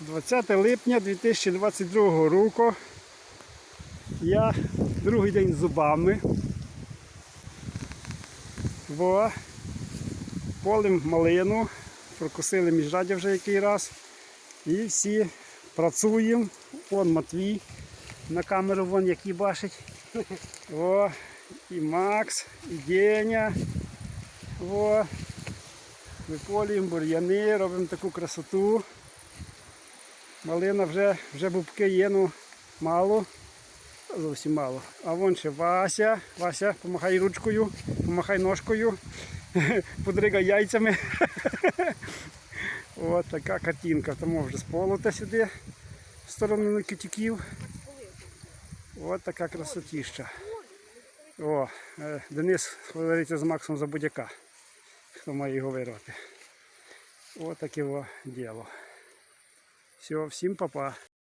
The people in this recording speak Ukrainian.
20 липня 2022 року. Я другий день зубами. Во. Полим малину, прокусили міжрадя вже який раз. І всі працюємо. Вон Матвій на камеру вон який бачить. О, і Макс, і Деня. О, виполюємо бур'яни, робимо таку красоту. Малина вже, вже бубки є, ну мало. Зовсім мало. А вон ще Вася. Вася, помахай ручкою, помахай ножкою, подригай яйцями. От така картинка. Тому вже сполота сюди в сторону китюків. От така красотіща. О, е, Денис говориться з Максом за будь-яка. Хто має його вирвати. Ось таке діло. Все, всім па-па.